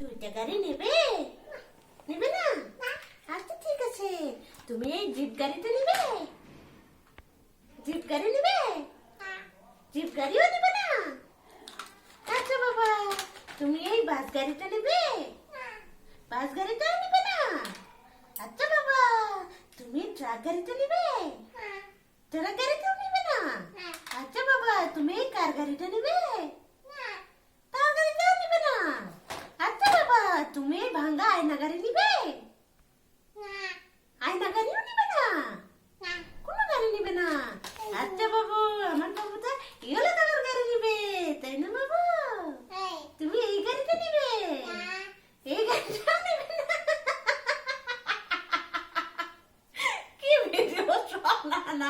দুইটা গাড়ি নেবে? নেবে না? আচ্ছা ঠিক আছে। তুমি এই জিপ গাড়িটা নেবে? জিপ গাড়ি নেবে? জিপ গাড়িও নেবে না? আচ্ছা বাবা। তুমি এই বাস গাড়িটা নেবে? বাস গাড়িটাও নেবে না? আচ্ছা বাবা। তুমি ট্রাক গাড়িটা নেবে? ট্রাক গাড়িটাও নেবে না? আচ্ছা বাবা। তুমি এই কার গাড়িটা নেবে কার গাড়িটাও নেবে না আচ্ছা বাবা তুমি এই ভাঙ্গা আয়না গাড়ি নিবে আয়না গাড়িও নিবে না কোনো গাড়ি নিবে না আচ্ছা বাবু আমার বাবুটা ইয়েলো কালার গাড়ি নিবে তাই না বাবু তুমি এই গাড়িটা নিবে এই গাড়িটা নিবে না কি ভিডিও না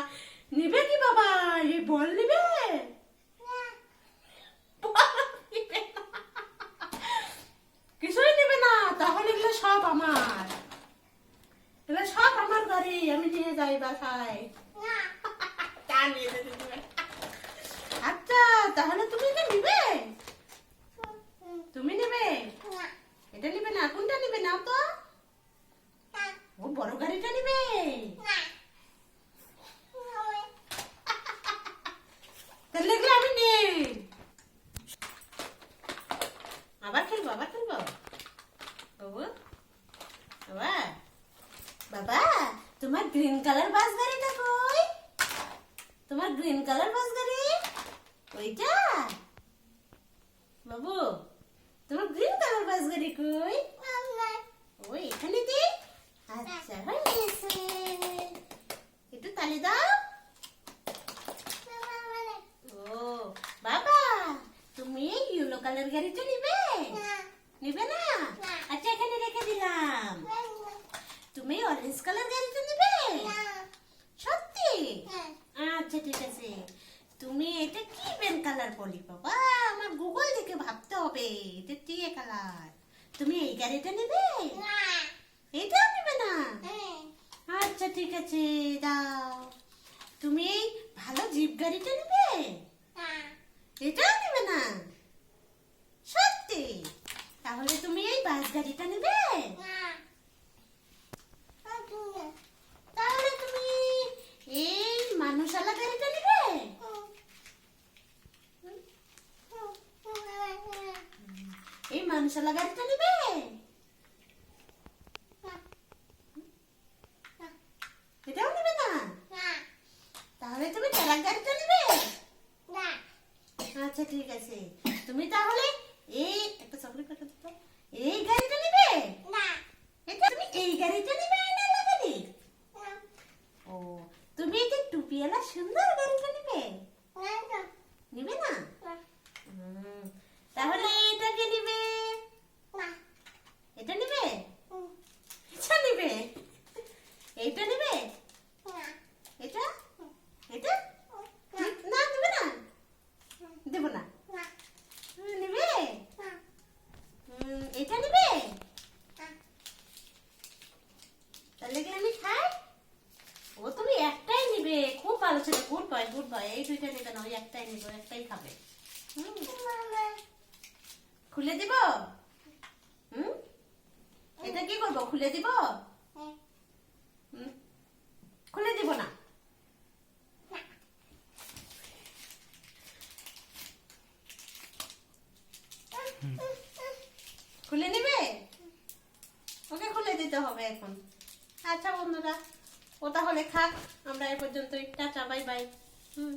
নিবে কি বাবা এই বল নিবে বল নিবে না। কিছুই নিবে না তাহলে এগুলো সব আমার এগুলো সব আমার গাড়ি আমি নিয়ে যাই বাসায়। না। আচ্ছা তাহলে তুমি এটা নিবে? তুমি নেবে? এটা নিবে না, কোনটা নিবে নাও তো? ও বড় গাড়িটা নিবে তাহলে এগুলো আমি নেই আবার খেলব আবার খেলব বাবু বাবা বাবা তোমার গ্রিন কালার বাস গাড়িটা কই? তোমার গ্রিন কালার বাস গাড়ি? ওইটা? বাবু তোমার গ্রিন কালার বাস গাড়ি কই? ওই এখানে দি। আচ্ছা হয়ে গেছে। একটু তালি দাও। ও বাবা তুমি ইয়েলো কালার গাড়িটা নিবে? নিবে না? আচ্ছা এখানে রেখে দিলাম। তুমি অরেঞ্জ কালার গাড়িটা নিবে? সত্যি? আচ্ছা ঠিক আছে। তুমি এটা কি পেন কালার বলি বাবা? আমার গুগল দেখে ভাবতে হবে এটা টিয়ে কালার? তুমি এই গাড়িটা নেবে? এটাও নেবে না? আচ্ছা ঠিক আছে দাও। তুমি এই ভালো জিপ গাড়িটা নেবে? এটাও নেবে না? সত্যি? তাহলে তুমি এই বাস গাড়িটা নেবে তাহলে তুমি এই মানুষালা গাড়িটা নেবে এই মানুষালা গাড়িটা নেবে? এটাও নেবে না? তাহলে তুমি ট্রাক গাড়িটা নেবে? আচ্ছা ঠিক আছে। তুমি তাহলে এই একটা চকলেট প্যাকেট দাও। এই গাড়িটা নেবে? এটা তুমি এই গাড়িটা নেবে গাড়ি ও তুমি এই যে টুপিওয়ালা সুন্দর গাড়িটা নেবে নেবে না হুম, তাহলে এটাকে নেবে এটা নেবে এটা নেবে এইটা নেবে এটা এটা না দেবে না দেবো না হুম, নেবে হুম, এটা নেবে তাহলে কি আমি খাই ও তুমি একটাই নিবে খুব ভালো ছিল গুড এই দুইটা নেবে না ওই একটাই নিবে একটাই খাবে। খুলে দিব? হুম? এটা কি করব খুলে দিব? খুলে দিব না? খুলে নেবে? ওকে খুলে দিতে হবে এখন। আচ্ছা বন্ধুরা ও তাহলে খাক আমরা এ পর্যন্তই। Tata bye bye. হুম